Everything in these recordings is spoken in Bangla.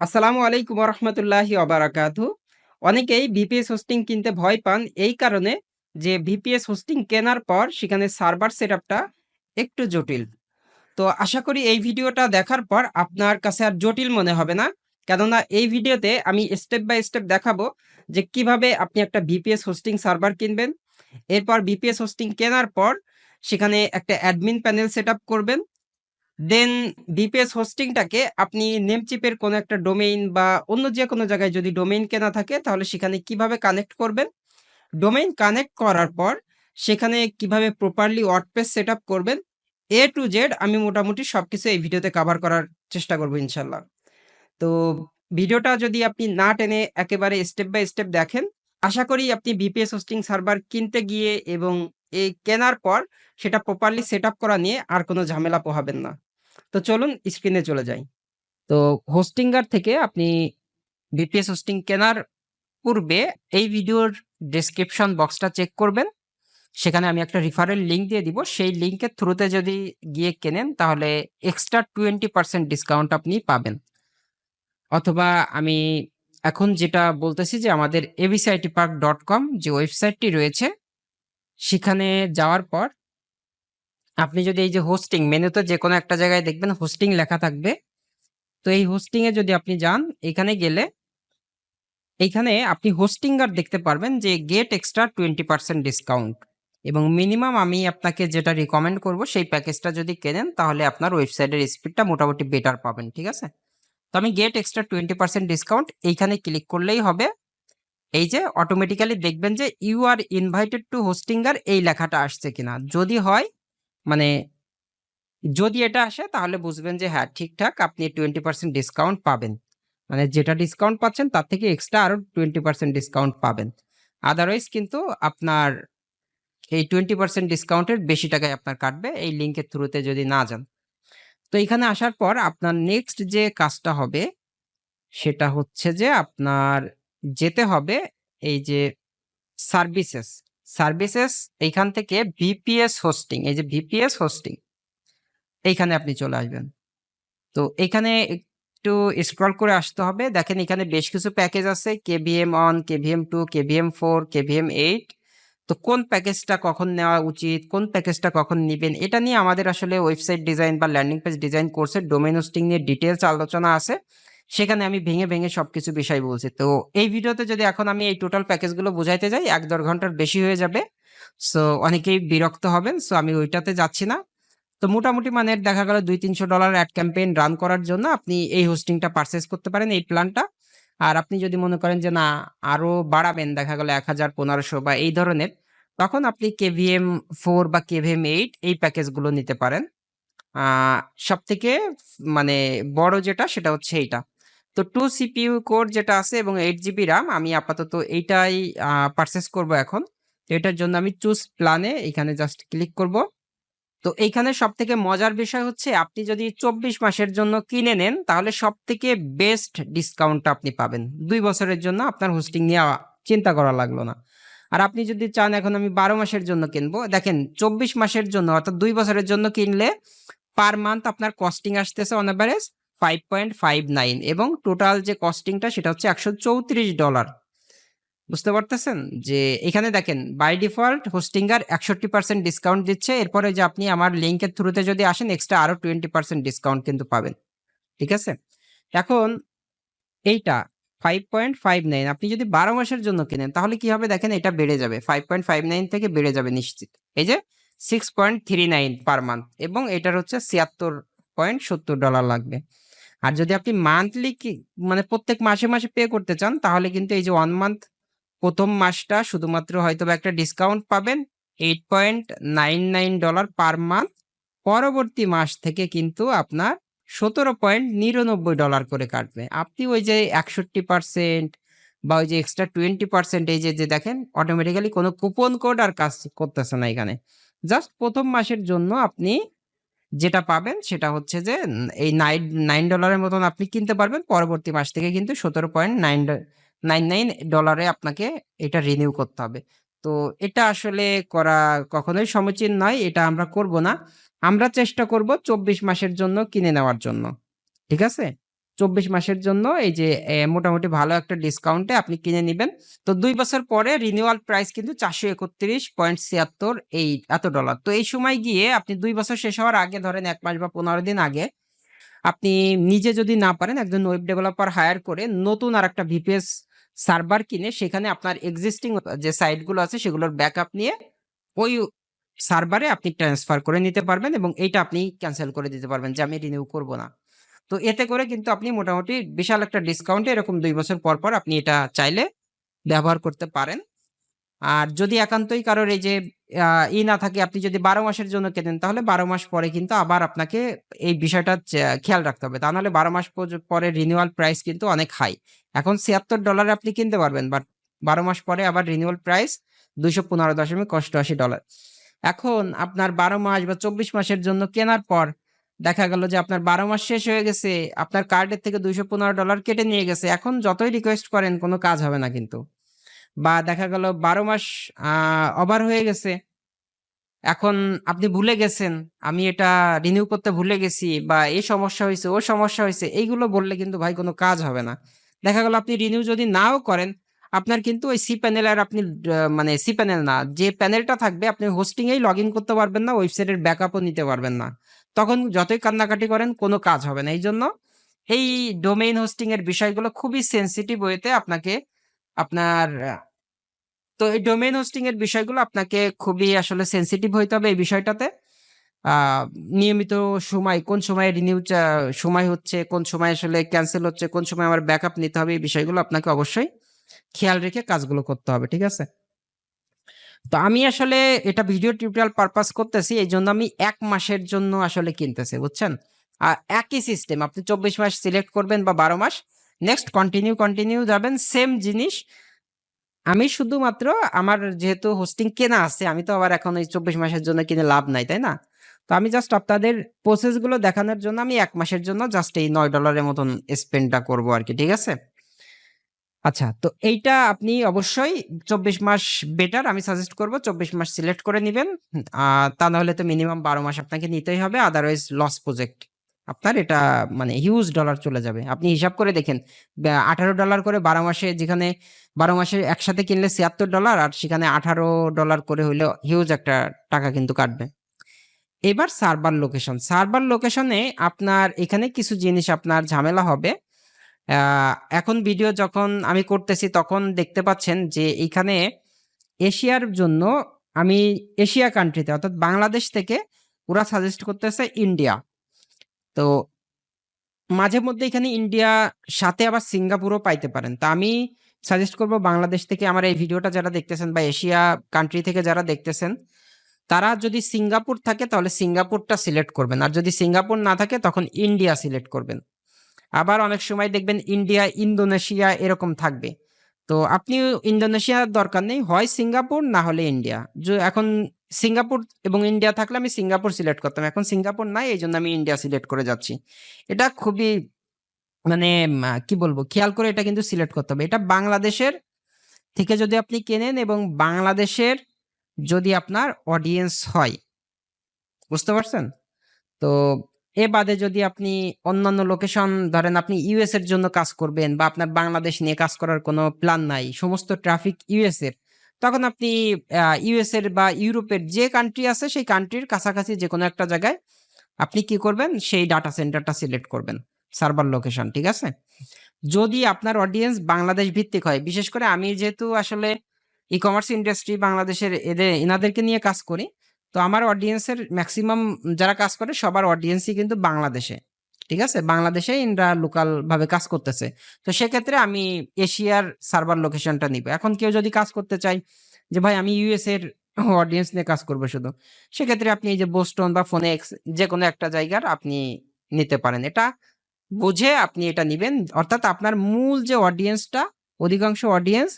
আসসালামু আলাইকুম রহমতুল্লাহি অবারাকাতু অনেকেই ভিপিএস হোস্টিং কিনতে ভয় পান এই কারণে যে ভিপিএস হোস্টিং কেনার পর সেখানে সার্ভার সেটআপটা একটু জটিল। তো আশা করি এই ভিডিওটা দেখার পর আপনার কাছে আর জটিল মনে হবে না। কেননা এই ভিডিওতে আমি স্টেপ বাই স্টেপ দেখাবো যে কীভাবে আপনি একটা ভিপিএস হোস্টিং সার্ভার কিনবেন। এরপর ভিপিএস হোস্টিং কেনার পর সেখানে একটা অ্যাডমিন প্যানেল সেট করবেন। দেন ডিপিএস হোস্টিংটাকে আপনি নেমচিপের কোনো একটা ডোমেইন বা অন্য যে কোনো জায়গায় যদি ডোমেইন কেনা থাকে, তাহলে সেখানে কীভাবে কানেক্ট করবেন? ডোমেইন কানেক্ট করার পর সেখানে কীভাবে প্রপারলি ওয়ার্ডপ্রেস সেট আপ করবেন? এ টু জেড আমি মোটামুটি সব কিছু এই ভিডিওতে কাভার করার চেষ্টা করব ইনশাল্লাহ। তো ভিডিওটা যদি আপনি না টেনে একেবারে স্টেপ বাই স্টেপ দেখেন, আশা করি আপনি ভিপিএস হোস্টিং সার্ভার কিনতে গিয়ে এবং এই কেনার পর সেটা প্রপারলি সেট করা নিয়ে আর কোনো ঝামেলা পোহাবেন না। তো চলুন স্ক্রিনে চলে যাই। তো হোস্টিঙ্গার থেকে আপনি বিপিএস হোস্টিং কেনার পূর্বে এই ভিডিওর ডেসক্রিপশন বক্সটা চেক করবেন। সেখানে আমি একটা রিফারেল লিঙ্ক দিয়ে দিব। সেই লিঙ্কের থ্রুতে যদি গিয়ে কেনেন তাহলে এক্সট্রা টোয়েন্টি পার্সেন্ট ডিসকাউন্ট আপনি পাবেন। অথবা আমি এখন যেটা বলতেছি যে আমাদের এবিসিআইটি পার্ক ডট কম যে ওয়েবসাইটটি রয়েছে সেখানে যাওয়ার পর আপনি যদি এই যে হোস্টিং মেনুতে যে কোনো একটা জায়গায় দেখবেন হোস্টিং লেখা থাকবে। তো এই হোস্টিং এ যদি আপনি যান, এখানে গেলে এইখানে আপনি হোস্টিঙ্গার দেখতে পারবেন যে get extra twenty percent discount এবং মিনিমাম আমি আপনাকে যেটা রিকমেন্ড করব সেই প্যাকেজটা যদি কেনেন, তাহলে আপনার ওয়েবসাইটের স্পিডটা মোটামুটি বেটার পাবেন, ঠিক আছে? তো আমি get extra twenty percent discount এইখানে ক্লিক করলেই হবে। এই যে অটোমেটিক্যালি দেখবেন যে you are invited to Hostinger এই লেখাটা আসছে কিনা। যদি হয় মানে যদি এটা আসে, তাহলে বুঝবেন যে হ্যাঁ ঠিকঠাক আপনি টোয়েন্টি পার্সেন্ট ডিসকাউন্ট পাবেন। মানে যেটা ডিসকাউন্ট পাচ্ছেন, তার থেকে এক্সট্রা আরও টোয়েন্টি পার্সেন্ট ডিসকাউন্ট পাবেন। আদারওয়াইজ কিন্তু আপনার এই টোয়েন্টি পার্সেন্ট ডিসকাউন্টের বেশি টাকায় আপনার কাটবে এই লিঙ্কের থ্রুতে যদি না যান। তো এখানে আসার পর আপনার নেক্সট যে কাজটা হবে, সেটা হচ্ছে যে আপনার যেতে হবে এই যে সার্ভিসেস সার্ভিসেস এইখান থেকে ভিপিএস হোস্টিং এই যে ভিপিএস হোস্টিং এইখানে আপনি চলে আসবেন। তো এখানে একটু স্ক্রল করে আসতে হবে। দেখেন এখানে বেশ কিছু প্যাকেজ আছে KVM one KVM two KVM four KVM eight তো কোন প্যাকেজটা কখন নেওয়া উচিত, কোন প্যাকেজটা কখন নেবেন, এটা নিয়ে আমাদের আসলে ওয়েবসাইট ডিজাইন বা ল্যান্ডিং পেজ ডিজাইন কোর্সের ডোমেন হোস্টিং নিয়ে ডিটেলস আলোচনা আছে। সেখানে আমি ভেঙে ভেঙে সবকিছু বিষয় বলছি। তো এই ভিডিওতে যদি এখন আমি এই টোটাল প্যাকেজগুলো বোঝাইতে যাই, এক দেড় ঘণ্টার বেশি হয়ে যাবে। সো অনেকেই বিরক্ত হবেন সো আমি ওইটাতে যাচ্ছি না। তো মোটামুটি মানে দেখা গেল দুই তিনশো ডলার অ্যাড ক্যাম্পেইন রান করার জন্য আপনি এই হোস্টিংটা পারচেস করতে পারেন, এই প্ল্যানটা আর আপনি যদি মনে করেন যে না, আরও বাড়াবেন, দেখা গেল এক হাজার পনেরোশো বা এই ধরনের, তখন আপনি কেভিএম ফোর বা কেভিএম এইট এই প্যাকেজগুলো নিতে পারেন। সব থেকে মানে বড় যেটা, সেটা হচ্ছে এইটা। তো টু সিপিইউ কোড যেটা আছে এবং এইট জিবি র্যাম আমি আপাতত এইটাই পারচেস করব এখন। তো এটার জন্য আমি চুজ প্ল্যানে এখানে জাস্ট ক্লিক করব। তো এইখানে সব থেকে মজার বিষয় হচ্ছে, আপনি যদি চব্বিশ মাসের জন্য কিনে নেন, তাহলে সব থেকে বেস্ট ডিসকাউন্ট আপনি পাবেন। দুই বছরের জন্য আপনার হোস্টিং নিয়ে চিন্তা করা লাগল না। আর আপনি যদি চান এখন আমি বারো মাসের জন্য কিনবো, দেখেন চব্বিশ মাসের জন্য অর্থাৎ দুই বছরের জন্য কিনলে পার মান্থ আপনার কস্টিং আসতেছে on average five point five nine এবং টোটাল যে কস্টিংটা সেটা হচ্ছে একশো চৌত্রিশ ডলার বুঝতে পারতেছেন? যে এখানে দেখেন বাই ডিফল্ট হোস্টিঙ্গার একষট্টি পার্সেন্ট ডিসকাউন্ট দিচ্ছে, এরপরে যে আপনি আমার লিঙ্কের থ্রুতে যদি আসেন এক্সট্রা আরও টোয়েন্টি পার্সেন্ট ডিসকাউন্ট কিন্তু পাবেন। ঠিক আছে? এখন এইটা ফাইভ পয়েন্ট ফাইভ নাইন আপনি যদি বারো মাসের জন্য কেনেন, তাহলে কি হবে? দেখেন এটা বেড়ে যাবে ফাইভ পয়েন্ট ফাইভ নাইন থেকে বেড়ে যাবে নিশ্চিত। এই যে six point three nine per month এবং এটার হচ্ছে ছিয়াত্তর পয়েন্ট সত্তর ডলার লাগবে। আর যদি আপনি মান্থলি কি মানে প্রত্যেক মাসে মাসে পে করতে চান, তাহলে কিন্তু এই যে ওয়ান মান্থ প্রথম মাসটা শুধুমাত্র হয়তো একটা ডিসকাউন্ট পাবেন eight point nine nine dollar per month পরবর্তী মাস থেকে কিন্তু আপনার সতেরো পয়েন্ট নিরানব্বই ডলার করে কাটবে। আপনি ওই যে একষট্টি পার্সেন্ট বা ওই যে এক্সট্রা টোয়েন্টি পার্সেন্ট এই যে যে দেখেন অটোমেটিক্যালি কোনো কুপন কোড আর কাজ করতেছে না এখানে। জাস্ট প্রথম মাসের জন্য আপনি যেটা পাবেন সেটা হচ্ছে যে এই নাইন নাইন ডলারের মতন আপনি কিনতে পারবেন। পরবর্তী মাস থেকে কিন্তু সতেরো পয়েন্ট নাইন নাইন নাইন ডলারে আপনাকে এটা রিনিউ করতে হবে। তো এটা আসলে করা কখনোই সমীচীন নয়, এটা আমরা করব না। আমরা চেষ্টা করব চব্বিশ মাসের জন্য কিনে নেওয়ার জন্য। ঠিক আছে? চব্বিশ মাসের জন্য এই যে মোটামুটি ভালো একটা ডিসকাউন্টে আপনি কিনে নেবেন। তো দুই বছর পরে রিনিউয়াল প্রাইস কিন্তু চারশো একত্রিশ পয়েন্ট ছিয়াত্তর এই, এত ডলার তো এই সময় গিয়ে আপনি দুই বছর শেষ হওয়ার আগে, ধরেন এক মাস বা পনেরো দিন আগে, আপনি নিজে যদি না পারেন একজন ওয়েব ডেভেলপার হায়ার করে নতুন আর একটা ভিপিএস সার্ভার কিনে সেখানে আপনার এক্সিস্টিং যে সাইটগুলো আছে সেগুলোর ব্যাকআপ নিয়ে ওই সার্ভারে আপনি ট্রান্সফার করে নিতে পারবেন এবং এইটা আপনি ক্যান্সেল করে দিতে পারবেন যে আমি রিনিউ করব না। তো এতে করে কিন্তু আপনি মোটামুটি বিশাল একটা ডিসকাউন্টে এরকম দুই বছর পর পর আপনি এটা চাইলে ব্যবহার করতে পারেন। আর যদি একান্তই কারোর এই যে ই না থাকে, আপনি যদি বারো মাসের জন্য কেনেন, তাহলে বারো মাস পরে কিন্তু আবার আপনাকে এই বিষয়টা খেয়াল রাখতে হবে। তা নাহলে বারো মাস পরে রিনিউয়াল প্রাইস কিন্তু অনেক হাই এখন ছিয়াত্তর ডলারে আপনি কিনতে পারবেন বাট বারো মাস পরে আবার রিনিউয়াল প্রাইস দুইশো পনেরো দশমিক অষ্টআশি ডলার এখন আপনার বারো মাস বা চব্বিশ মাসের জন্য কেনার পর দেখা গেল যে আপনার বারো মাস শেষ হয়ে গেছে, আপনার কার্ডের থেকে দুইশো পনেরো ডলার কেটে নিয়ে গেছে, এখন যতই রিকোয়েস্ট করেন কোনো কাজ হবে না কিন্তু। বা দেখা গেল বারো মাস ওভার হয়ে গেছে, এখন আপনি ভুলে গেছেন, আমি এটা রিনিউ করতে ভুলে গেছি, বা এই সমস্যা হয়েছে ও সমস্যা হয়েছে, এইগুলো বললে কিন্তু ভাই কোনো কাজ হবে না। দেখা গেল আপনি রিনিউ যদি নাও করেন, আপনার কিন্তু ওই সি প্যানেল আর আপনি মানে সি প্যানেল না, যে প্যানেলটা থাকবে, আপনি হোস্টিংয়েই লগ ইন করতে পারবেন না ওয়েবসাইটের ব্যাকআপও নিতে পারবেন না। তখন যতই কান্নাকাটি করেন, কোনো কাজ হবে না। এই জন্য এই ডোমেইন হোস্টিং এর বিষয়গুলো খুবই সেনসিটিভ ওয়েতে আপনাকে আপনার, তো এই ডোমেইন হোস্টিং এর বিষয়গুলো আপনাকে খুবই আসলে সেনসিটিভ হইতে হবে এই বিষয়টাতে। নিয়মিত সময়, কোন সময় রিনিউ সময় হচ্ছে, কোন সময় আসলে ক্যান্সেল হচ্ছে, কোন সময় আমার ব্যাকআপ নিতে হবে, এই বিষয়গুলো আপনাকে অবশ্যই খেয়াল রেখে কাজগুলো করতে হবে, ঠিক আছে? তো আমি আসলে এটা ভিডিও টিউটোরিয়াল পারপাস করতেছি এই জন্য আমি এক মাসের জন্য আসলে কিনতেছি, বুঝছেন? আর একই সিস্টেম আপনি চব্বিশ মাস সিলেক্ট করবেন বা বারো মাস নেক্সট কন্টিনিউ কন্টিনিউ যাবেন সেম জিনিস। আমি শুধুমাত্র আমার যেহেতু হোস্টিং কেনা আছে, আমি তো আবার এখন এই চব্বিশ মাসের জন্য কিনে লাভ নাই, তাই না? তো আমি জাস্ট আপনাদের প্রসেসগুলো দেখানোর জন্য আমি এক মাসের জন্য জাস্ট এই নয় ডলারের মতন স্পেন্ডটা করব আর কি, ঠিক আছে? আচ্ছা তো এইটা আপনি অবশ্যই চব্বিশ মাস বেটার আমি সাজেস্ট করব, চব্বিশ মাস সিলেক্ট করে নেবেন। তা নাহলে তো মিনিমাম বারো মাস আপনাকে নিতেই হবে আদারওয়াইজ লস প্রজেক্ট আপনার এটা মানে হিউজ ডলার চলে যাবে। আপনি হিসাব করে দেখেন আঠারো ডলার করে বারো মাসে যেখানে বারো মাসে একসাথে কিনলে ছিয়াত্তর ডলার আর সেখানে আঠারো ডলার করে হইলে হিউজ একটা টাকা কিন্তু কাটবে। এবার সার্ভার লোকেশন সার্ভার লোকেশনে আপনার এখানে কিছু জিনিস আপনার ঝামেলা হবে। এখন ভিডিও যখন আমি করতেছি তখন দেখতে পাচ্ছেন যে এখানে এশিয়ার জন্য আমি এশিয়া কান্ট্রিতে অর্থাৎ বাংলাদেশ থেকে ওরা সাজেস্ট করতেছে ইন্ডিয়া তো মাঝে মধ্যে এখানে ইন্ডিয়া সাথে আবার সিঙ্গাপুরও পাইতে পারেন। তা আমি সাজেস্ট করব বাংলাদেশ থেকে আমার এই ভিডিওটা যারা দেখতেছেন বা এশিয়া কান্ট্রি থেকে যারা দেখতেছেন, তারা যদি সিঙ্গাপুর থাকে তাহলে সিঙ্গাপুরটা সিলেক্ট করবেন। আর যদি সিঙ্গাপুর না থাকে তখন ইন্ডিয়া সিলেক্ট করবেন। আবার অনেক সময় দেখবেন ইন্ডিয়া ইন্দোনেশিয়া এরকম থাকবে। তো আপনি ইন্দোনেশিয়ার দরকার নেই, হয় সিঙ্গাপুর না হলে ইন্ডিয়া এখন সিঙ্গাপুর এবং ইন্ডিয়া থাকলে আমি সিঙ্গাপুর সিলেক্ট করতাম। এখন সিঙ্গাপুর নাই, এই জন্য আমি ইন্ডিয়া সিলেক্ট করে যাচ্ছি। এটা খুবই মানে কি বলব, খেয়াল করে এটা কিন্তু সিলেক্ট করতে হবে। এটা বাংলাদেশের থেকে যদি আপনি কেনেন এবং বাংলাদেশের যদি আপনার অডিয়েন্স হয়। বুঝতে পারছেন? তো এ বাদে যদি আপনি অন্যান্য লোকেশন ধরেন আপনি ইউএস এর জন্য কাজ করবেন বা আপনার বাংলাদেশ নিয়ে কাজ করার কোনো প্ল্যান নাই, সমস্ত ট্রাফিক ইউএস এর, তখন আপনি ইউএস এর বা ইউরোপের যে কান্ট্রি আছে সেই কান্ট্রির কাছাকাছি যে কোনো একটা জায়গায় আপনি কি করবেন? সেই ডাটা সেন্টারটা সিলেক্ট করবেন সার্ভার লোকেশন ঠিক আছে? যদি আপনার অডিয়েন্স বাংলাদেশ ভিত্তিক হয়, বিশেষ করে আমি যেহেতু আসলে ই কমার্স ইন্ডাস্ট্রি বাংলাদেশের এদের, এনাদেরকে নিয়ে কাজ করি তো আমার অডিয়েন্সের ম্যাক্সিমাম যারা কাজ করে, সবার অডিয়েন্সই কিন্তু বাংলাদেশে। ঠিক আছে? বাংলাদেশে ইনরা লোকাল ভাবে কাজ করতেছে। তো সেক্ষেত্রে আমি এশিয়ার সার্ভার লোকেশনটা নিব। এখন কেউ যদি কাজ করতে চাই যে, ভাই, আমি ইউএস এর অডিয়েন্স নিয়ে কাজ করব শুধু। সেক্ষেত্রে আপনি এই যে বোস্টন বা ফোনেক্স যে কোনো একটা জায়গার আপনি নিতে পারেন। এটা বুঝে আপনি এটা নিবেন। অর্থাৎ আপনার মূল যে অডিয়েন্সটা অধিকাংশ অডিয়েন্স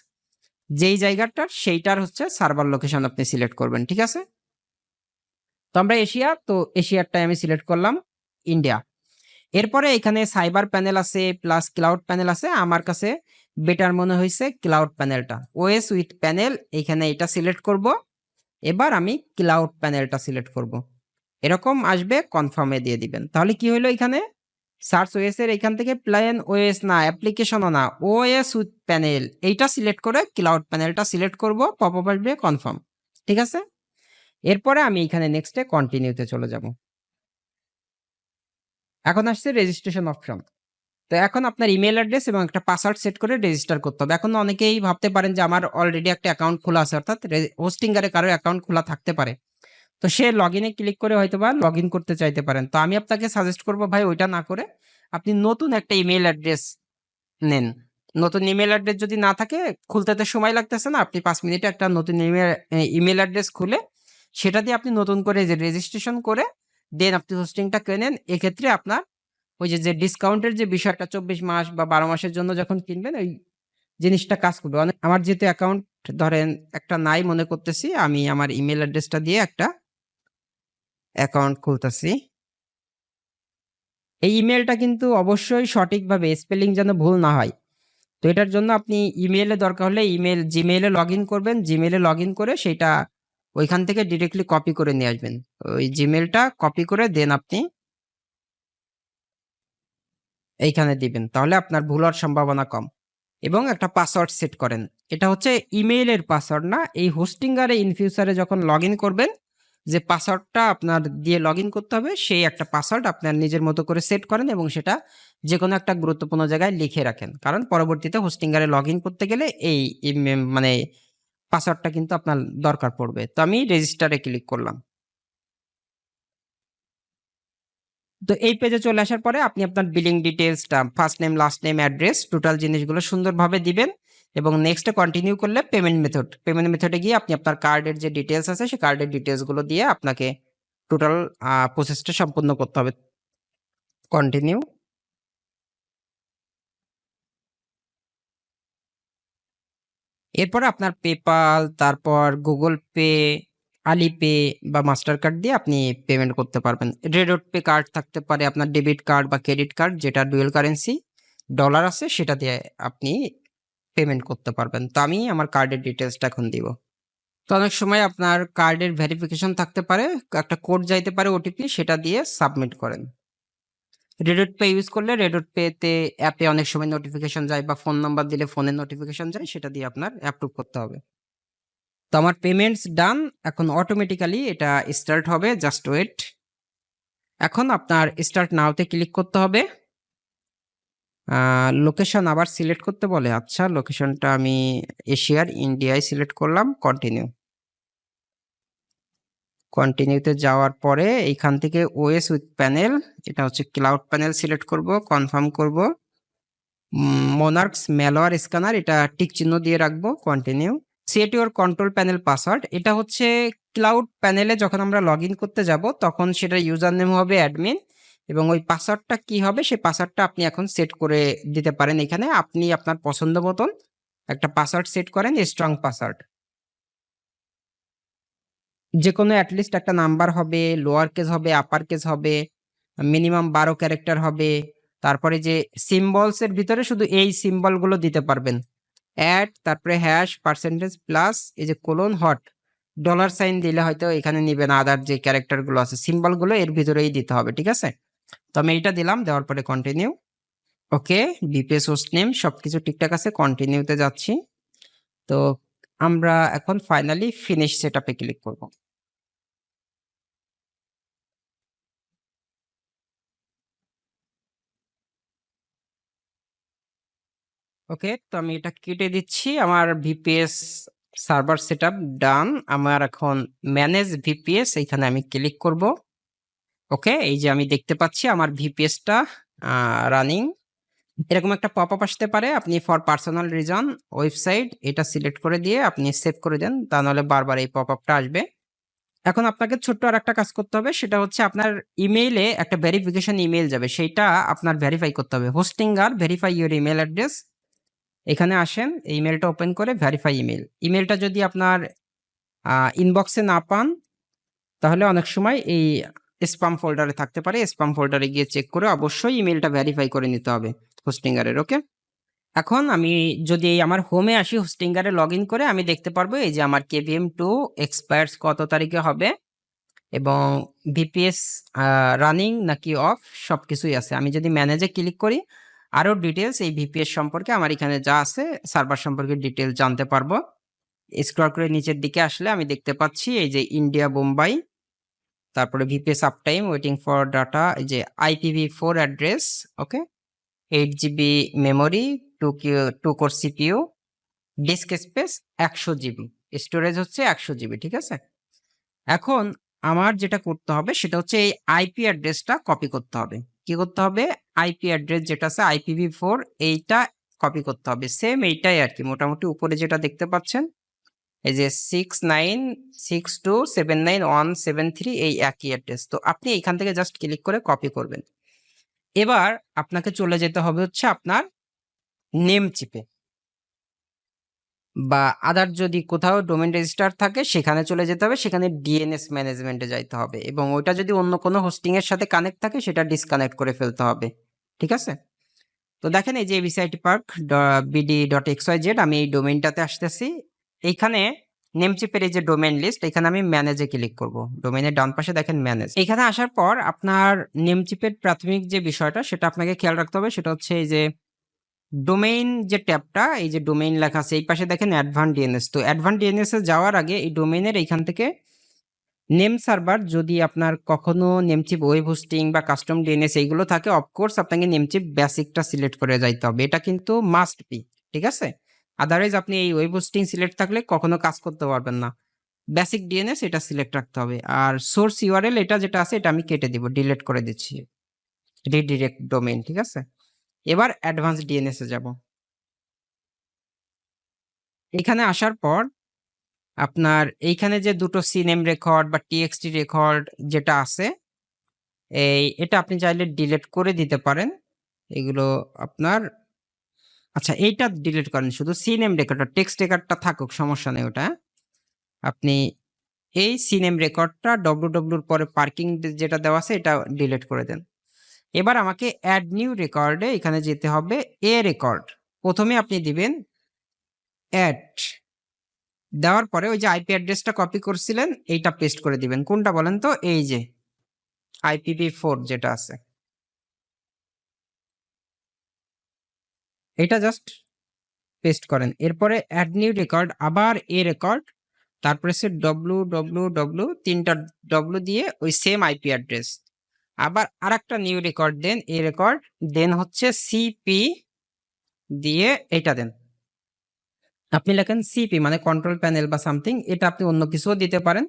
যেই জায়গাটার, সেইটার হচ্ছে সার্ভার লোকেশন আপনি সিলেক্ট করবেন। ঠিক আছে? তো আমরা এশিয়া, তো এশিয়ারটাই আমি সিলেক্ট করলাম ইন্ডিয়া এরপরে এখানে সাইবার প্যানেল আছে প্লাস ক্লাউড প্যানেল আছে। আমার কাছে বেটার মনে হয়েছে ক্লাউড প্যানেলটা ওএস উইথ প্যানেল এখানে এটা সিলেক্ট করব। এবার আমি ক্লাউড প্যানেলটা সিলেক্ট করব। এরকম আসবে কনফার্মে দিয়ে দিবেন। তাহলে কি হলো এখানে? সার্চ ওএস এর এখান থেকে প্লেন ওএস না অ্যাপ্লিকেশনও না ওএস উইথ প্যানেল এইটা সিলেক্ট করে ক্লাউড প্যানেলটা সিলেক্ট করব পপ আপ আসবে কনফার্ম ঠিক আছে? এরপরে আমি এখানে নেক্সটে কন্টিনিউতে চলে যাব। এখন আসছে রেজিস্ট্রেশন অপশন তো এখন আপনার ইমেল অ্যাড্রেস এবং একটা পাসওয়ার্ড সেট করে রেজিস্টার করতে হবে। এখন অনেকেই ভাবতে পারেন যে আমার অলরেডি একটা অ্যাকাউন্ট খোলা আছে, অর্থাৎ হোস্টিংগারে কারও অ্যাকাউন্ট খোলা থাকতে পারে। তো সে লগ ইনে ক্লিক করে হয়তো বা লগ ইন করতে চাইতে পারেন। তো আমি আপনাকে সাজেস্ট করব, ভাই, ওইটা না করে আপনি নতুন একটা ইমেল অ্যাড্রেস নেন। নতুন ইমেল অ্যাড্রেস যদি না থাকে, খুলতে তো সময় লাগতেছে না। আপনি পাঁচ মিনিটে একটা নতুন ইমেল ইমেল অ্যাড্রেস খুলে সেটা দিয়ে আপনি নতুন করে যে রেজিস্ট্রেশন করে দেন আপনি হোস্টিংটা কেনেন, এক্ষেত্রে আপনার ওই যে যে ডিসকাউন্টের যে বিষয়টা চব্বিশ মাস বা বারো মাসের জন্য যখন কিনবেন, ওই জিনিসটা কাজ করবে। অনেক, আমার যেহেতু অ্যাকাউন্ট ধরেন একটা নাই মনে করতেছি, আমি আমার ইমেল অ্যাড্রেসটা দিয়ে একটা অ্যাকাউন্ট খুলতেছি। এই ইমেলটা কিন্তু অবশ্যই সঠিকভাবে স্পেলিং যেন ভুল না হয়। তো এটার জন্য আপনি ইমেলে দরকার হলে ইমেল জিমেইলে লগ ইন করবেন। জিমেইলে লগ ইন করে সেটা ওইখান থেকে ডিরেক্টলি কপি করে নিয়ে আসবেন। ওই জিমেলটা কপি করে দেন আপনি এইখানে দিবেন। তাহলে আপনার ভুল হওয়ার সম্ভাবনা কম। এবং একটা পাসওয়ার্ড সেট করেন। এটা হচ্ছে ইমেইলের পাসওয়ার্ড না, এই হোস্টিংগারে ইন ফিউচারে যখন লগ করবেন, যে পাসওয়ার্ডটা আপনার দিয়ে লগ করতে হবে, সেই একটা পাসওয়ার্ড আপনার নিজের মতো করে সেট করেন এবং সেটা যে কোনো একটা গুরুত্বপূর্ণ জায়গায় লিখে রাখেন। কারণ পরবর্তীতে হোস্টিংগারে লগ করতে গেলে এই মানে পাসওয়ার্ডটা কিন্তু আপনার দরকার পড়বে। তো আমি রেজিস্টারে ক্লিক করলাম। তো এই পেজে চলে আসার পরে আপনি আপনার বিলিং ডিটেলসটা first name last name address total জিনিসগুলো সুন্দরভাবে দিবেন এবং নেক্সটে কন্টিনিউ করলে পেমেন্ট মেথড পেমেন্ট মেথডে গিয়ে আপনি আপনার কার্ডের যে ডিটেলস আছে, সেই কার্ডের ডিটেলসগুলো দিয়ে আপনাকে টোটাল প্রসেসটা সম্পূর্ণ করতে হবে। কন্টিনিউ এরপর আপনার পেপাল তারপর গুগল পে আলিপে বা মাস্টার কার্ড দিয়ে আপনি পেমেন্ট করতে পারবেন। রেডট পে কার্ড থাকতে পারে আপনার ডেবিট কার্ড বা ক্রেডিট কার্ড যেটা ডুয়েল কারেন্সি ডলার আছে সেটা দিয়ে আপনি পেমেন্ট করতে পারবেন। তো আমি আমার কার্ডের ডিটেলসটা এখন দিব। তো অনেক সময় আপনার কার্ডের ভেরিফিকেশন থাকতে পারে, একটা কোড যাইতে পারে ওটিপি সেটা দিয়ে সাবমিট করেন। রেডট পে ইউজ করলে রেডট পেতে অ্যাপে অনেক সময় নোটিফিকেশন যায় বা ফোন নাম্বার দিলে ফোনে নোটিফিকেশন যায়, সেটা দিয়ে আপনার অ্যাপ্রুভ করতে হবে। তো আমার পেমেন্টস ডান এখন অটোমেটিক্যালি এটা স্টার্ট হবে জাস্ট ওয়েট এখন আপনার স্টার্ট নাওতে ক্লিক করতে হবে। লোকেশন আবার সিলেক্ট করতে বলে আচ্ছা লোকেশনটা আমি এশিয়ার ইন্ডিয়ায় সিলেক্ট করলাম কন্টিনিউ কন্টিনিউতে যাওয়ার পরে এইখান থেকে ওএস উইথ প্যানেল এটা হচ্ছে ক্লাউড প্যানেল সিলেক্ট করব কনফার্ম করব। মোনার্কস ম্যালোয়ার স্ক্যানার এটা টিক চিহ্ন দিয়ে রাখব continue set your control panel password এটা হচ্ছে ক্লাউড প্যানেলে যখন আমরা লগ করতে যাব, তখন সেটা ইউজার নেম হবে অ্যাডমিন এবং ওই পাসওয়ার্ডটা কি হবে, সেই পাসওয়ার্ডটা আপনি এখন সেট করে দিতে পারেন এখানে। আপনি আপনার পছন্দ মতন একটা পাসওয়ার্ড সেট করেন স্ট্রং পাসওয়ার্ড যে কোনো অ্যাটলিস্ট একটা নাম্বার হবে লোয়ার কেস হবে আপার কেস হবে মিনিমাম বারো ক্যারেক্টার হবে, তারপরে যে সিম্বলস এর ভিতরে শুধু এই সিম্বলগুলো দিতে পারবেন। অ্যাড তারপরে হ্যাশ পার্সেন্টেজ প্লাস এই যে কোলন হট ডলার সাইন দিলে হয়তো এখানে নিবেন আদার যে ক্যারেক্টারগুলো আছে সিম্বলগুলো এর ভিতরেই দিতে হবে, ঠিক আছে? তো আমি এইটা দিলাম, দেওয়ার পরে continue okay VPS host name সব কিছু ঠিকঠাক আছে কন্টিনিউতে যাচ্ছি। তো আমরা এখন ফাইনালি ফিনিশ সেটআপে ক্লিক করব। ওকে তো আমি এটা কেটে দিচ্ছি। আমার ভিপিএস সার্ভার সেটআপ ডান আমার এখন ম্যানেজ ভিপিএস এখানে আমি ক্লিক করব। ওকে এই যে আমি দেখতে পাচ্ছি আমার ভিপিএসটা রানিং এরকম একটা পপ আপ আসতে পারে, আপনি ফর পার্সোনাল রিজন ওয়েবসাইট এটা সিলেক্ট করে দিয়ে আপনি সেভ করে দেন, তা নাহলে বারবার এই পপ আপটা আসবে। এখন আপনাকে ছোট্ট আর একটা কাজ করতে হবে, সেটা হচ্ছে আপনার ইমেইলে একটা ভেরিফিকেশন ইমেল যাবে, সেইটা আপনার ভেরিফাই করতে হবে। হোস্টিং আর ভেরিফাই ইউর ইমেল অ্যাড্রেস এখানে আসেন ইমেলটা ওপেন করে ভেরিফাই ইমেল ইমেলটা যদি আপনার ইনবক্সে না পান, তাহলে অনেক সময় এই স্পাম ফোল্ডারে থাকতে পারে স্পাম ফোল্ডারে গিয়ে চেক করে অবশ্যই ইমেলটা ভেরিফাই করে নিতে হবে। হোস্টিঙ্গারের, ওকে? এখন আমি যদি আমার হোমে আসি, হোস্টিঙ্গারে লগ ইন করে আমি দেখতে পারব এই যে আমার কেভিএম টু এক্সপায়ার্স কত তারিখে হবে এবং ভিপিএস রানিং নাকি অফ সব কিছুই আছে। আমি যদি ম্যানেজে ক্লিক করি, আরও ডিটেলস এই ভিপিএস সম্পর্কে আমার এখানে যা আছে সার্ভার সম্পর্কে ডিটেলস জানতে পারব। স্ক্রল করে নিচের দিকে আসলে আমি দেখতে পাচ্ছি এই যে ইন্ডিয়া বোম্বাই তারপরে VPS up time waiting for data এই যে IPv four address okay? Eight GB memory two two core CPU disk space একশো জিবি স্টোরেজ হচ্ছে একশো জিবি ঠিক আছে? এখন আমার যেটা করতে হবে সেটা হচ্ছে এই আইপি অ্যাড্রেসটা কপি করতে হবে। কি করতে হবে? আইপি অ্যাড্রেস যেটা আছে আইপিভি ফোর এইটা কপি করতে হবে। সেম এইটাই আর কি, মোটামুটি উপরে যেটা দেখতে পাচ্ছেন, এই যে six nine six two seven nine one seven three এই একই অ্যাড্রেস তো আপনি এখান থেকে জাস্ট ক্লিক করে কপি করবেন। এবার আপনাকে চলে যেতে হবে হচ্ছে আপনার নেম চিপে বা আদার যদি কোথাও ডোমেন রেজিস্টার থাকে, সেখানে চলে যেতে হবে, সেখানে ডিএনএস ম্যানেজমেন্টে যাইতে হবে এবং ওইটা যদি অন্য কোনো হোস্টিং এর সাথে কানেক্ট থাকে, সেটা ডিসকানেক্ট করে ফেলতে হবে, ঠিক আছে? তো দেখেন এই যে ABC IT park BD dot X Y Z আমি এই ডোমেনটাতে আসতেছি। এইখানে নেমচিপের এই যে ডোমেন লিস্ট এখানে আমি ম্যানেজে ক্লিক করব। ডোমেনের ডান পাশে দেখেন ম্যানেজ এখানে আসার পর আপনার নেমচিপের প্রাথমিক যে বিষয়টা, সেটা আপনাকে খেয়াল রাখতে হবে। সেটা হচ্ছে এই যে ডোমেইন যে ট্যাবটা এই যে ডোমেইন লেখা আছে, এই পাশে দেখেন অ্যাডভান্স ডিএনএস তো অ্যাডভান্স ডিএনএস এ যাওয়ার আগে এই ডোমেইনের এইখান থেকে নেম সার্ভার যদি আপনার কখনো নেমচিপ ওয়েব হোস্টিং বা কাস্টম ডিএনএস এইগুলো থাকে অফকোর্স আপনাকে নেমচিপ বেসিকটা সিলেক্ট করে যাইতে হবে। এটা কিন্তু মাস্ট বি ঠিক আছে? আদারওয়াইজ আপনি এই ওয়েব হোস্টিং সিলেক্ট থাকলে কখনো কাজ করতে পারবেন না। বেসিক ডিএনএস এটা সিলেক্ট রাখতে হবে। আর সোর্স ইউআরএল এটা যেটা আছে, এটা আমি কেটে দিব ডিলিট করে দিচ্ছি। রিডিরেক্ট ডোমেইন ঠিক আছে? এবার অ্যাডভান্স ডিএনএস এ যাব। এখানে আসার পর আপনার এইখানে যে দুটো সিনেম রেকর্ড বা টিএক্সটি রেকর্ড যেটা আছে, এই এটা আপনি চাইলে ডিলিট করে দিতে পারেন। এগুলো আপনার আচ্ছা এইটা ডিলিট করেন। শুধু সিনেম রেকর্ডটা টেক্সট রেকর্ডটা থাকুক, সমস্যা নেই ওটা। আপনি এই সিনেম রেকর্ডটা ডব্লু ডব্লুর পরে পার্কিং যেটা দেওয়া আছে, এটা ডিলিট করে দেন। এবার আমাকে অ্যাড নিউ রেকর্ডে এখানে যেতে হবে এ রেকর্ড প্রথমে আপনি দিবেন অ্যাড দেওয়ার পরে ওই যে আইপি অ্যাড্রেসটা কপি করছিলেন, এইটা পেস্ট করে দিবেন। কোনটা বলেন তো? এই যে আইপিভি ফোর যেটা আছে। এটা জাস্ট পেস্ট করেন। এরপরে অ্যাড নিউ রেকর্ড আবার এ রেকর্ড তারপরে সে ডব্লু ডব্লু ডব্লু তিনটা ডব্লু দিয়ে ওই সেম আইপি অ্যাড্রেস আবার আর একটা new record then A record then হচ্ছে সিপি দিয়ে এটা দেন। আপনি লেখেন সিপি মানে কন্ট্রোল প্যানেল বা সামথিং এটা আপনি অন্য কিছুও দিতে পারেন।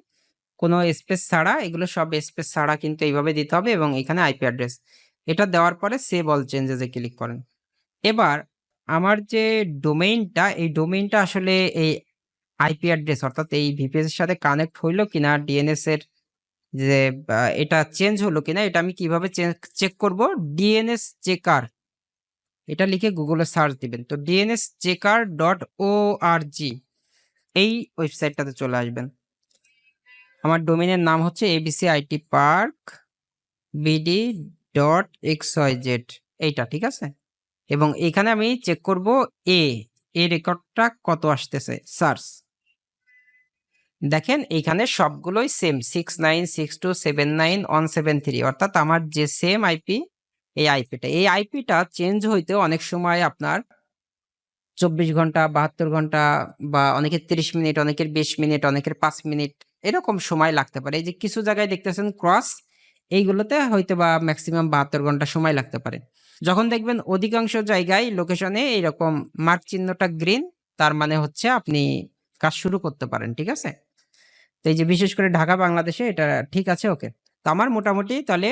কোনো স্পেস ছাড়া, এগুলো সব স্পেস ছাড়া কিন্তু এইভাবে দিতে হবে এবং এখানে আইপি অ্যাড্রেস এটা দেওয়ার পরে সেভ অল চেঞ্জেসে ক্লিক করেন। এবার আমার যে ডোমেইনটা এই ডোমেইনটা আসলে এই আইপি অ্যাড্রেস অর্থাৎ এই ভিপিএস এর সাথে কানেক্ট হইল কিনা ডিএনএস এর যে এটা চেঞ্জ হলো কিনা, এটা আমি কীভাবে চেক করব? ডিএনএস চেকার এটা লিখে গুগলে সার্চ দিবেন। তো DNS checker dot O R G এই ওয়েবসাইটটাতে চলে আসবেন। আমার ডোমেনের নাম হচ্ছে ABC IT park BD dot X Y Z এইটা, ঠিক আছে? এবং এখানে আমি চেক করব এ এ রেকর্ডটা কত আসতেছে? সার্চ দেখেন এইখানে সবগুলোই same six nine six two seven nine one seven three অর্থাৎ আমার যে সেম আইপি এই আইপিটা এই আইপিটা চেঞ্জ হইতে অনেক সময় আপনার চব্বিশ ঘণ্টা, বাহাত্তর ঘণ্টা বা অনেকের তিরিশ মিনিট, অনেকের বিশ মিনিট, অনেকের পাঁচ মিনিট, এরকম সময় লাগতে পারে। এই যে কিছু জায়গায় দেখতেছেন ক্রস এইগুলোতে হয়তো বা ম্যাক্সিমাম বাহাত্তর ঘণ্টা সময় লাগতে পারে। যখন দেখবেন অধিকাংশ জায়গায় লোকেশনে এইরকম মার্ক চিহ্নটা গ্রিন তার মানে হচ্ছে আপনি কাজ শুরু করতে পারেন, ঠিক আছে? তো এই যে বিশেষ করে ঢাকা, বাংলাদেশে এটা ঠিক আছে ওকে তো আমার মোটামুটি তাহলে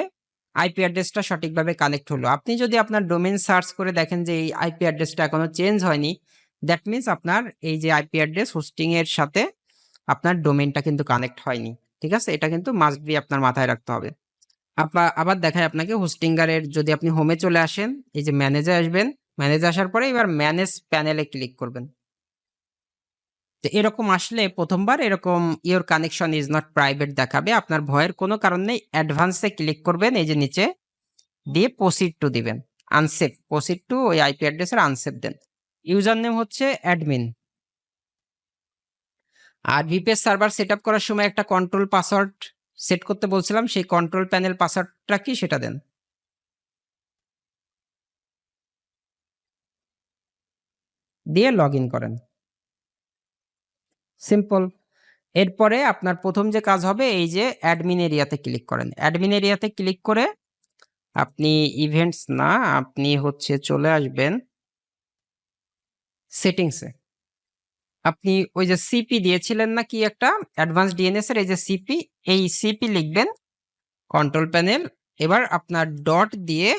আইপি অ্যাড্রেসটা সঠিকভাবে কানেক্ট হলো। আপনি যদি আপনার ডোমেন সার্চ করে দেখেন যে এই আইপি অ্যাড্রেসটা এখনও চেঞ্জ হয়নি দ্যাট মিনস আপনার এই যে আইপি অ্যাড্রেস হোস্টিং এর সাথে আপনার ডোমেনটা কিন্তু কানেক্ট হয়নি, ঠিক আছে? এটা কিন্তু মাস্ট বি আপনার মাথায় রাখতে হবে। আপা- আবার দেখায় আপনাকে, হোস্টিঙ্গারের যদি আপনি হোমে চলে আসেন, এই যে ম্যানেজে আসবেন ম্যানেজে আসার পরে এবার ম্যানেজ প্যানেলে ক্লিক করবেন। তো এরকম আসলে প্রথমবার, এরকম your connection is not private দেখাবে, আপনার ভয়ের কোনো কারণ নেই অ্যাডভান্সে ক্লিক করবেন, এই যে নিচে, দিয়ে প্রসিড টু দিবেন আনসেভ প্রসিড টু ওই আইপি অ্যাড্রেসের আনসেভ দেন। ইউজার নেম হচ্ছে অ্যাডমিন আর ভিপিএস সার্ভার সেট করার সময় একটা কন্ট্রোল পাসওয়ার্ড সেট করতে বলছিলাম, সেই কন্ট্রোল প্যানেল পাসওয়ার্ডটা কি সেটা দেন। দিয়ে লগ করেন। সিম্পল এরপরে আপনার প্রথম যে কাজ হবে, এই যে অ্যাডমিন এরিয়াতে ক্লিক করেন। অ্যাডমিন এরিয়াতে ক্লিক করে আপনি ইভেন্টস না, আপনি হচ্ছে চলে আসবেন সেটিংসে আপনি ওই যে সিপি দিয়েছিলেন না কি একটা? অ্যাডভান্স ডিএনএস এর এই যে সিপি এই সিপি লিখবেন কন্ট্রোল প্যানেল এবার আপনার ডট দিয়ে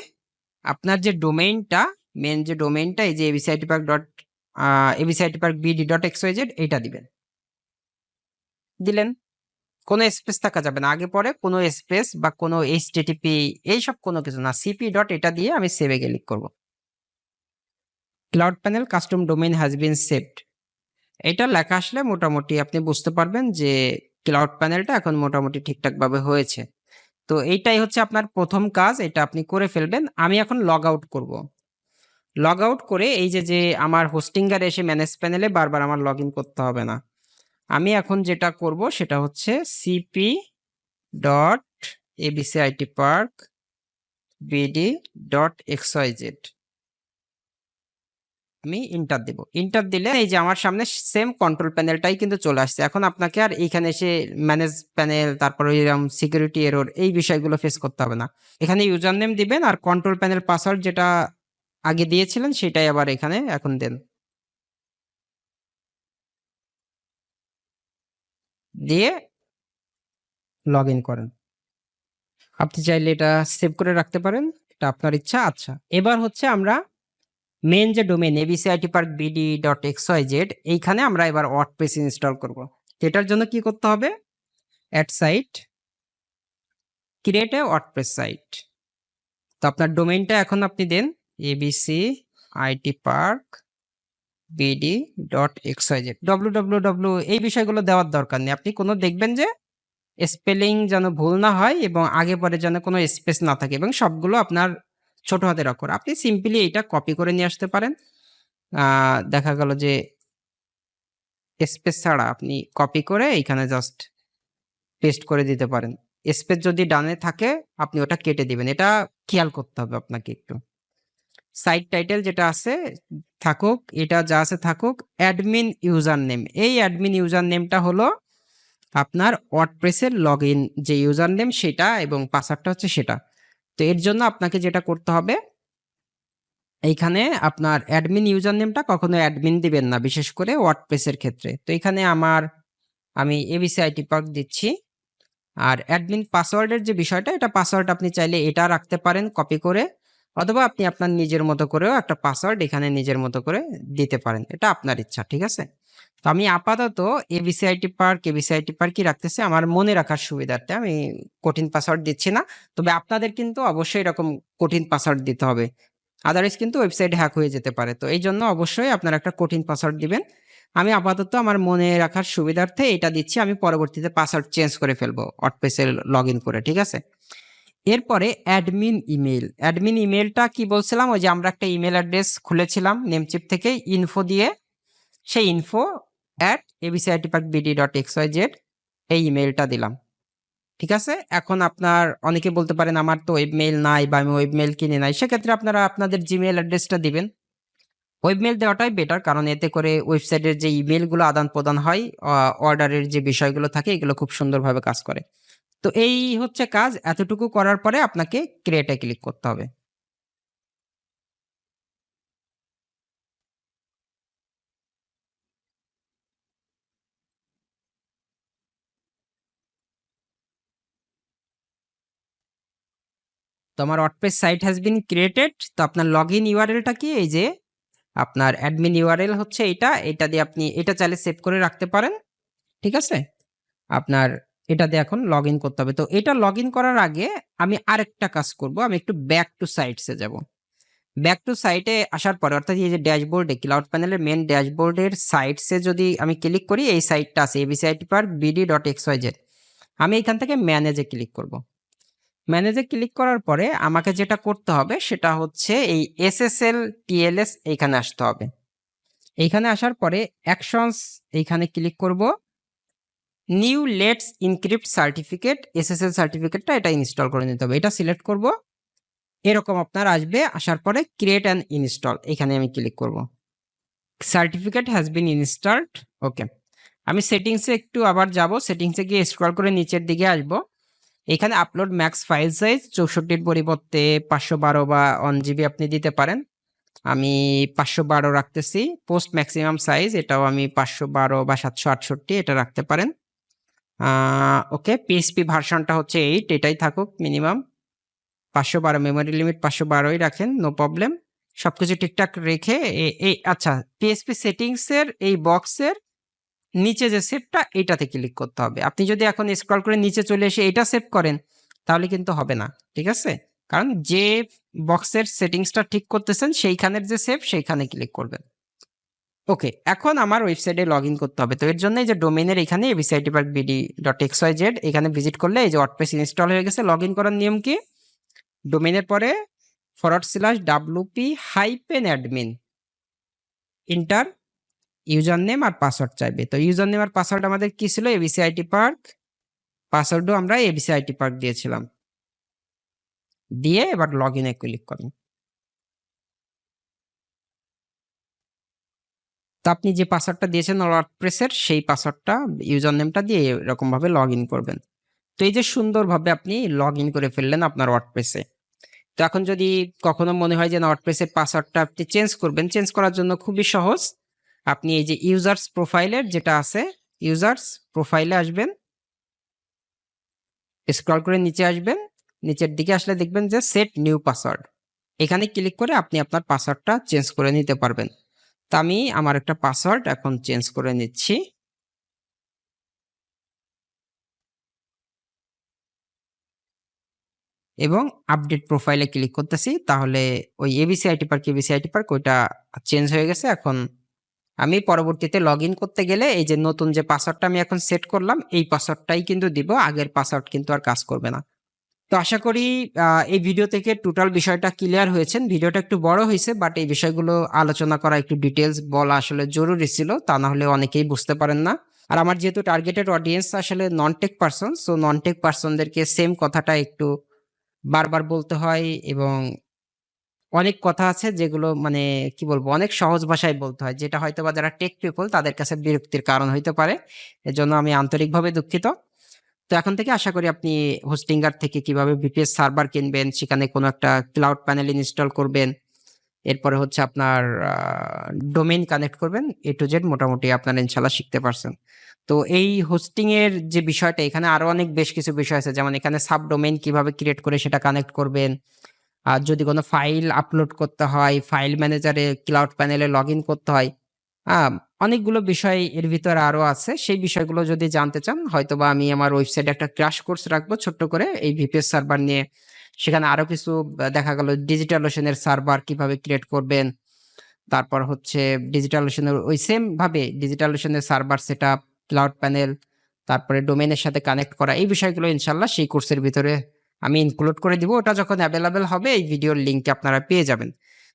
আপনার যে ডোমেইনটা মেন যে ডোমেইনটা এই যে ABC IT park dot ABC IT park BD dot X Y Z এইটা দিবেন। দিলেন। কোনো স্পেস থাকা যাবে না। আগে পরে কোনো স্পেস বা কোনো এইচ এইচটিটিপি এইসব কোনো কিছু না। সিপি ডট এটা দিয়ে আমি সেভে ক্লিক করব। Cloud panel custom domain has been saved এটা লেখা আসলে মোটামুটি আপনি বুঝতে পারবেন যে ক্লাউড প্যানেলটা এখন মোটামুটি ঠিকঠাকভাবে হয়েছে। তো এইটাই হচ্ছে আপনার প্রথম কাজ, এটা আপনি করে ফেলবেন। আমি এখন লগ আউট করব। লগ আউট করে এই যে যে আমার হোস্টিঙ্গার এসে ম্যানেজ প্যানেলে বারবার আমার লগ করতে হবে না। আমি এখন যেটা করব সেটা হচ্ছে CP dot ABC IT park BD dot XYZ আমি ইন্টার দেব। ইন্টার দিলে এই যে আমার সামনে সেম কন্ট্রোল প্যানেলটাই কিন্তু চলে আসছে। এখন আপনাকে আর এইখানে এসে ম্যানেজ প্যানেল তারপরে এরকম সিকিউরিটি এরর এই বিষয়গুলো ফেস করতে হবে না। এখানে ইউজার নেম দিবেন আর কন্ট্রোল প্যানেল পাসওয়ার্ড যেটা আগে দিয়েছিলেন সেটাই আবার এখানে এখন দেন। দিয়ে লগ ইন করেন। আপনি চাইলে এটা সেভ করে রাখতে পারেন। এটা আপনার ইচ্ছা আচ্ছা। এবার হচ্ছে আমরা মেন যে domain ABC IT park BD dot X Y Z এইখানে আমরা এবার ওয়ার্ড ওয়ার্ডপ্রেস ইনস্টল করব। এটার জন্য কি করতে হবে? At site create a WordPress site তো আপনার ডোমেনটা এখন আপনি দেন ABC IT park BD dot X Y Z W W W এই বিষয়গুলো দেওয়ার দরকার নেই। আপনি কোনো দেখবেন যে স্পেলিং যেন ভুল না হয় এবং আগে পরে যেন কোনো স্পেস না থাকে এবং সবগুলো আপনার ছোট হাতের অক্ষর। আপনি সিম্পলি এটা কপি করে নিয়ে আসতে পারেন। দেখা গেল যে স্পেস ছাড়া আপনি কপি করে এখানে জাস্ট পেস্ট করে দিতে পারেন। স্পেস যদি ডানে থাকে, আপনি ওটা কেটে দিবেন। এটা খেয়াল করতে হবে আপনাকে একটু। সাইট টাইটেল যেটা আছে, থাকুক, এটা যা আছে থাকুক অ্যাডমিন ইউজার নেম এই অ্যাডমিন ইউজার নেমটা হলো আপনার ওয়ার্ডপ্রেসের লগ ইন যে ইউজার নেম সেটা এবং পাসওয়ার্ডটা হচ্ছে সেটা। তো এর জন্য আপনাকে যেটা করতে হবে, এইখানে আপনার অ্যাডমিন ইউজার নেমটা কখনো অ্যাডমিন দিবেন না, বিশেষ করে ওয়ার্ডপ্রেসের ক্ষেত্রে। তো এখানে আমার, আমি এবিসি আইটি পার্ক দিচ্ছি। আর অ্যাডমিন পাসওয়ার্ডের যে বিষয়টা, এটা পাসওয়ার্ড আপনি চাইলে এটা রাখতে পারেন কপি করে, অথবা আপনি আপনার নিজের মতো করেও একটা পাসওয়ার্ড এখানে নিজের মতো করে দিতে পারেন। এটা আপনার ইচ্ছা, ঠিক আছে? তো আমি আপাতত ABC IT park ABC IT পার্কই রাখতেছি। আমার মনে রাখার সুবিধার্থে আমি কঠিন পাসওয়ার্ড দিচ্ছি না। তবে আপনাদের কিন্তু অবশ্যই এরকম কঠিন পাসওয়ার্ড দিতে হবে। আদারওয়াইজ কিন্তু ওয়েবসাইট হ্যাক হয়ে যেতে পারে। তো এই জন্য অবশ্যই আপনারা একটা কঠিন পাসওয়ার্ড দিবেন। আমি আপাতত আমার মনে রাখার সুবিধার্থে এটা দিচ্ছি। আমি পরবর্তীতে পাসওয়ার্ড চেঞ্জ করে ফেলব অটপেসে লগ ইন করে, ঠিক আছে? এরপরে অ্যাডমিন ইমেল অ্যাডমিন ইমেলটা কি বলছিলাম? ওই যে আমরা একটা ইমেল অ্যাড্রেস খুলেছিলাম নেমচিপ থেকে। ইনফো দিয়ে সেই info at ABC IT park BD dot X Y Z এই ইমেলটা দিলাম। ঠিক আছে? এখন আপনার, অনেকে বলতে পারেন, আমার তো ওয়েবমেল নাই বা আমি ওয়েবমেল কিনে নাই। সেক্ষেত্রে আপনারা আপনাদের জিমেল অ্যাড্রেসটা দিবেন। ওয়েবমেল দেওয়াটাই বেটার কারণ এতে করে ওয়েবসাইটের যে ইমেলগুলো আদান প্রদান হয় অর্ডারের যে বিষয়গুলো থাকে, এগুলো খুব সুন্দরভাবে কাজ করে। তো এই হচ্ছে কাজ। এতটুকু করার পরে আপনাকে ক্রিয়েটে ক্লিক করতে হবে। তো আমার WordPress site has been created তো আপনার লগ ইন ইউআরএলটা কি? এই যে আপনার অ্যাডমিন ইউআরএল হচ্ছে এটা। এটা দিয়ে আপনি এটা চাইলে সেভ করে রাখতে পারেন। ঠিক আছে? আপনার এটা দিয়ে এখন লগ করতে হবে। তো এটা লগ করার আগে আমি আরেকটা কাজ করব। আমি একটু ব্যাক টু সাইটসে যাব। ব্যাক টু সাইটে আসার পরে, অর্থাৎ এই যে ড্যাশবোর্ডে ক্লাউড প্যানেলের মেন ড্যাশবোর্ডের সাইটসে যদি আমি ক্লিক করি, এই সাইটটা আছে ABC IT park BD dot X Y Z আমি এখান থেকে ম্যানেজে ক্লিক করব। ম্যানেজে ক্লিক করার পরে আমাকে যেটা করতে হবে সেটা হচ্ছে এই এসএসএল, টিএলএস এইখানে আসতে হবে। এইখানে আসার পরে অ্যাকশনস এইখানে ক্লিক করব। New let's encrypt certificate, SSL সার্টিফিকেটটা এটা ইনস্টল করে নিতে হবে। এটা সিলেক্ট করব। এরকম আপনার আসবে। আসার পরে ক্রিয়েট অ্যান্ড ইনস্টল এখানে আমি ক্লিক করব। Certificate has been installed okay আমি সেটিংসে একটু আবার যাব। সেটিংসে গিয়ে স্ক্রল করে নিচের দিকে আসব। এখানে আপলোড ম্যাক্স ফাইল সাইজ চৌষট্টির পরিবর্তে পাঁচশো বারো বা ওয়ান জিবি আপনি দিতে পারেন। আমি পাঁচশো বারো রাখতেছি। পোস্ট ম্যাক্সিমাম সাইজ এটাও আমি পাঁচশো বারো বা সাতশো আটষট্টি এটা রাখতে পারেন। ওকে পিএসপি ভার্সনটা হচ্ছে এইট এটাই থাকুক মিনিমাম পাঁচশো বারো মেমোরি লিমিট পাঁচশো বারোই রাখেন নো প্রবলেম সব কিছু ঠিকঠাক রেখে এই আচ্ছা পিএসপি সেটিংসের এই বক্সের নিচে যে সেভটা এটাতে ক্লিক করতে হবে। আপনি যদি এখন স্ক্রল করে নিচে চলে এসে এটা সেভ করেন, তাহলে কিন্তু হবে না, ঠিক আছে? কারণ যে বক্সের সেটিংসটা ঠিক করতেছেন, সেইখানের যে সেভ সেইখানে ক্লিক করবেন। ওকে এখন আমার ওয়েবসাইটে লগ ইন করতে হবে। তো এর জন্য এই যে ডোমেনের এখানে ABC IT park BD dot X Y Z এখানে ভিজিট করলে এই যে ওয়ার্ডপ্রেস ইনস্টল হয়ে গেছে লগ ইন করার নিয়ম কি? ডোমেনের পরে forward slash WP hyphen admin enter user name আর পাসওয়ার্ড চাইবে। তো ইউজার নেম আর পাসওয়ার্ড আমাদের কি ছিল? এবিসি আইটি পার্ক পাসওয়ার্ডও আমরা এবিসি আইটি পার্ক দিয়েছিলাম। দিয়ে এবার লগ ইনে ক্লিক করুন। তো আপনি যে পাসওয়ার্ডটা দিয়েছেন ওয়ার্ডপ্রেসের সেই পাসওয়ার্ডটা ইউজার নেমটা দিয়ে এরকম ভাবে লগ ইন করবেন। তো এই যে সুন্দরভাবে আপনি লগ ইন করে ফেললেন আপনার ওয়ার্ডপ্রেসে তো এখন যদি কখনো মনে হয় যে না ওয়ার্ডপ্রেসের পাসওয়ার্ডটা আপনি চেঞ্জ করবেন চেঞ্জ করার জন্য খুবই সহজ। আপনি এই যে ইউজার্স প্রোফাইলের যেটা আছে ইউজার্স প্রোফাইলে আসবেন। স্ক্রল করে নিচে আসবেন। নিচের দিকে আসলে দেখবেন যে সেট নিউ পাসওয়ার্ড এখানে ক্লিক করে আপনি আপনার পাসওয়ার্ডটা চেঞ্জ করে নিতে পারবেন। তো আমি আমার একটা পাসওয়ার্ড এখন চেঞ্জ করে নিচ্ছি। এবং আপডেট প্রোফাইলে ক্লিক করতেছি। তাহলে ওই ABC IT park ABC IT park ওইটা চেঞ্জ হয়ে গেছে। এখন আমি পরবর্তীতে লগ করতে গেলে এই যে নতুন যে পাসওয়ার্ডটা আমি এখন সেট করলাম, এই পাসওয়ার্ডটাই কিন্তু দিব, আগের পাসওয়ার্ড কিন্তু আর কাজ করবে না। তো আশা করি এই ভিডিও থেকে টোটাল বিষয়টা ক্লিয়ার হয়েছেন। ভিডিওটা একটু বড় হয়েছে বাট এই বিষয়গুলো আলোচনা করা, একটু ডিটেলস বলা আসলে জরুরি ছিল, তা না হলে অনেকেই বুঝতে পারেন না। আর আমার যেহেতু টার্গেটেড অডিয়েন্স আসলে non tech person so non tech পার্সনদেরকে same কথাটা একটু বারবার বলতে হয় এবং অনেক কথা আছে যেগুলো মানে কি বলব, অনেক সহজ ভাষায় বলতে হয়। যেটা হয়তো বা যারা টেক পিপল তাদের কাছে বিরক্তির কারণ হইতে পারে। এজন্য আমি আন্তরিকভাবে দুঃখিত। তো এখন থেকে আশা করি আপনি হোস্টিঙ্গার থেকে কীভাবে বিপিএস সার্ভার কিনবেন, সেখানে কোনো একটা ক্লাউড প্যানেল ইনস্টল করবেন, এরপরে হচ্ছে আপনার ডোমেইন কানেক্ট করবেন এ টু জেড মোটামুটি আপনারা ইনশাল্লাহ শিখতে পারছেন। তো এই হোস্টিং এর যে বিষয়টা, এখানে আরও অনেক বেশ কিছু বিষয় আছে। যেমন এখানে সাব ডোমেইন কীভাবে ক্রিয়েট করে সেটা কানেক্ট করবেন আর যদি কোনো ফাইল আপলোড করতে হয় ফাইল ম্যানেজারে ক্লাউড প্যানেলে লগ ইন করতে হয় অনেকগুলো বিষয় এর ভিতরে আরও আছে। সেই বিষয়গুলো যদি জানতে চান, হয়তোবা আমি আমার ওয়েবসাইটে একটা ক্র্যাশ কোর্স রাখব ছোট্ট করে, এই ভিপিএস সার্ভার নিয়ে। সেখানে আরও কিছু দেখা গেল ডিজিটাল ওশনের সার্ভার কীভাবে ক্রিয়েট করবেন। তারপর হচ্ছে ডিজিটাল ওশনের ওই সেমভাবে digital ওশনের server set up cloud panel তারপরে ডোমেনের সাথে কানেক্ট করা, এই বিষয়গুলো ইনশাল্লাহ সেই কোর্সের ভিতরে আমি ইনক্লুড করে দিব, ওটা যখন অ্যাভেলেবেল হবে, এই ভিডিওর লিঙ্কে আপনারা পেয়ে যাবেন।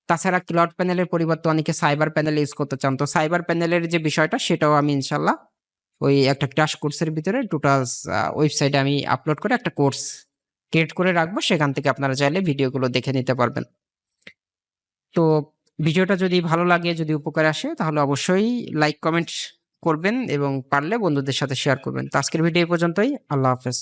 তাছাড়া ক্লাউড প্যানেলের পরিবর্তে অনেকে সাইবার প্যানেল ইউজ করতে চান। তো সাইবার প্যানেলের যে বিষয়টা, সেটাও আমি ইনশাল্লাহ ওই একটা ক্রাশ কোর্সের ভিতরে টোটাল ওয়েবসাইটে আমি আপলোড করে একটা কোর্স ক্রিয়েট করে রাখব। সেখান থেকে আপনারা চাইলে ভিডিওগুলো দেখে নিতে পারবেন। তো ভিডিওটা যদি ভালো লাগে, যদি উপকার আসে, তাহলে অবশ্যই লাইক কমেন্ট করবেন এবং পারলে বন্ধুদের সাথে শেয়ার করবেন। তো আজকের ভিডিও পর্যন্তই। আল্লাহ হাফেজ।